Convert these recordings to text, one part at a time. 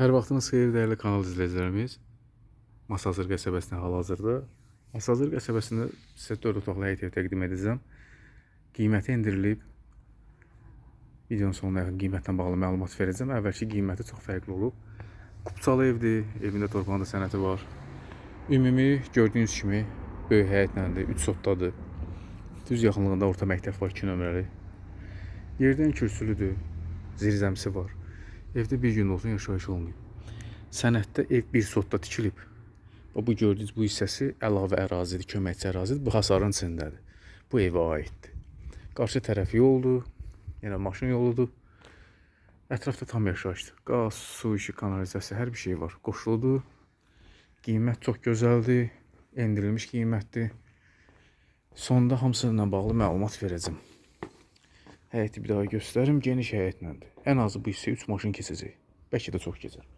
Hər vaxtınız xeyir dəyərli kanal izləyicilərimiz. Masazır qəsəbəsində hal-hazırda. Masazır qəsəbəsində sizə 4 otaqlı həyət ev təqdim edəcəm. Qiyməti endirilib. Videonun sonuna yaxın qiymətlə bağlı məlumat verəcəm. Əvvəlki qiyməti çox fərqli olub. Kupçalı evdir, evində torpağında sənəti var. Ümumi gördüyünüz kimi böyük həyətləndir, 3 sotdadır. Düz yaxınlığında orta məktəb var, 2 nömrəli. Yerdən kürsülüdür, zirzəmsi var. Evdə bir gün olsun yaşayış olmayıb. Sənətdə ev bir sotda tikilib. Və bu gördüyünüz bu hissəsi əlavə ərazidir, köməkçi ərazidir. Bu hasarın içindədir. Bu evə aiddir. Qarşı tərəf yoldur, yenə maşın yoludur. Ətrafda tam yaşayışdır. Qaz, su, işi, kanalizasiya, hər bir şey var. Qoşuludur. Qiymət çox gözəldir. Endirilmiş qiymətdir. Sonda hamısı ilə bağlı məlumat verəcəm. Həyəti bir daha göstərim. Geniş həyətləndir. Ən azı bu hissə 3 maşın keçəcək. Bəlkə də çox keçər.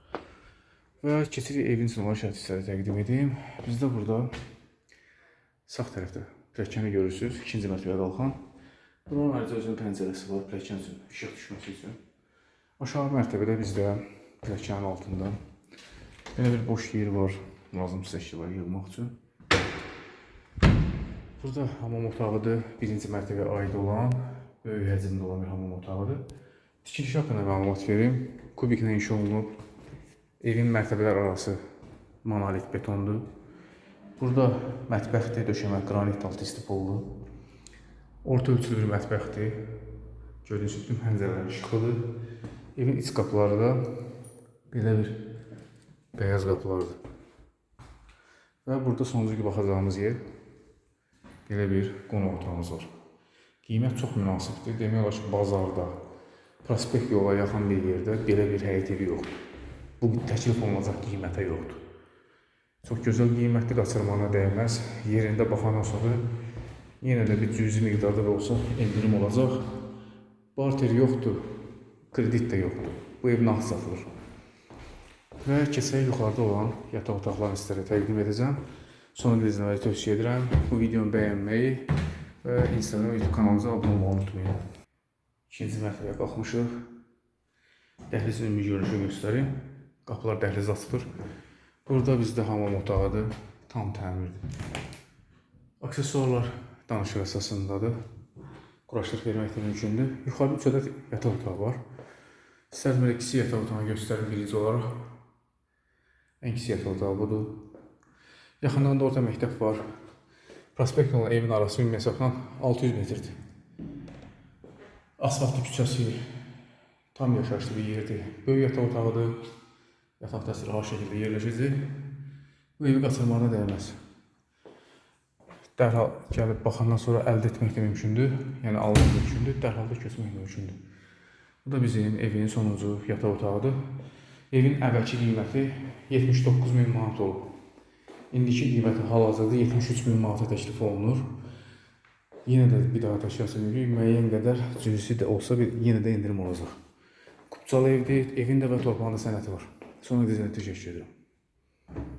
Və keçirik evin için olan şərt hissələri təqdim edeyim. Bizdə burada sağ tərəfdə pilləkəni görürsüz. İkinci mərtəbəyə qalxan. Bunun ayrıca özünün pəncərəsi var pilləkən üçün, işıq düşməsi üçün. Aşağı mərtəbədə bizdə pilləkənin altında belə bir boş yer var. Lazımsız əşyalar yığmaq üçün. Burada hamam otağıdır. Birinci mərtəbəyə aid olan, böyük həcmdə olan bir hamam otağıdır. Tikiliş haqqında məlumat verim. Kubiklə inşa olunub. Evin mərtəbələr arası monolit betondur. Burada mətbəxdir, döşəmə qranit altı istipollu. Orta ölçülü bir mətbəxdir. Gördüyünüz kimi pəncərələr işıqlıdır. Evin iç qapıları da belə bir beyaz qapılardır. Və burada sonuncu ki baxacağımız yer belə bir qonaq otağımız var. Qiymət çox münasibdir. Demək olar ki, bazarda, prospekt yola yaxın bir yerdə belə bir həyət evi yoxdur. Bu təklif olunacaq qiymətə yoxdur. Çox gözəl qiymətli qaçırmana dəyməz. Yerində baxandan sonra yenə də bir cüzi miqdarda da olsa endirim olacaq. Barter yoxdur, kredit də yoxdur. Bu ev nağd satılır. Və keçək yuxarıda olan yataq otaqlarını sizlərə təqdim edəcəm. Sonra da izləməyi tövsiyə edirəm. Bu videonu bəyənməyi və Instagram YouTube kanalımıza abunə olmağı unutmayın. İkinci mərtəbəyə qalxmışıq. Dəhlizin ümumi görünüşü göstərim. Qapılar dəhliz açılır. Burada bizdə hamam otağıdır. Tam təmirdir. Aksesuarlar danışıq əsasındadır. Quraşdırıb vermək də mümkündür. Yuxarıda üç ədəd yataq otağı var. İstərdim belə kiçik yataq otağını göstərim birinci olaraq. Ən kiçik yataq otağı budur. Yaxınlığında orta məktəb var. Prospekt olan evin arası ümumi hesabla 600 metrdir. Asfaltlı küçəsi tam yaşayışlı bir yerdir. Böyük yataq otağıdır. Yataq təsiri rahat şəkildə yerləşəcək. Bu evi qaçırmağına dəyməz. Dərhal gəlib baxandan sonra əldə etmək də mümkündür. Yəni almaq mümkündür, dərhal da köçmək mümkündür. Bu da bizim evin sonuncu yataq otağıdır. Evin əvvəlki qiyməti 79 min manat olub. İndiki qiyməti hal-hazırda 73 min manata təklif olunur. Yenə də bir daha təkrar söyləyirəm, müəyyən qədər cüzi də olsa bir yenə də endirim olacaq. Kupçalı evdir, evində və torpağında sənəti var. Sonra dizəyə təşəkkür edirəm.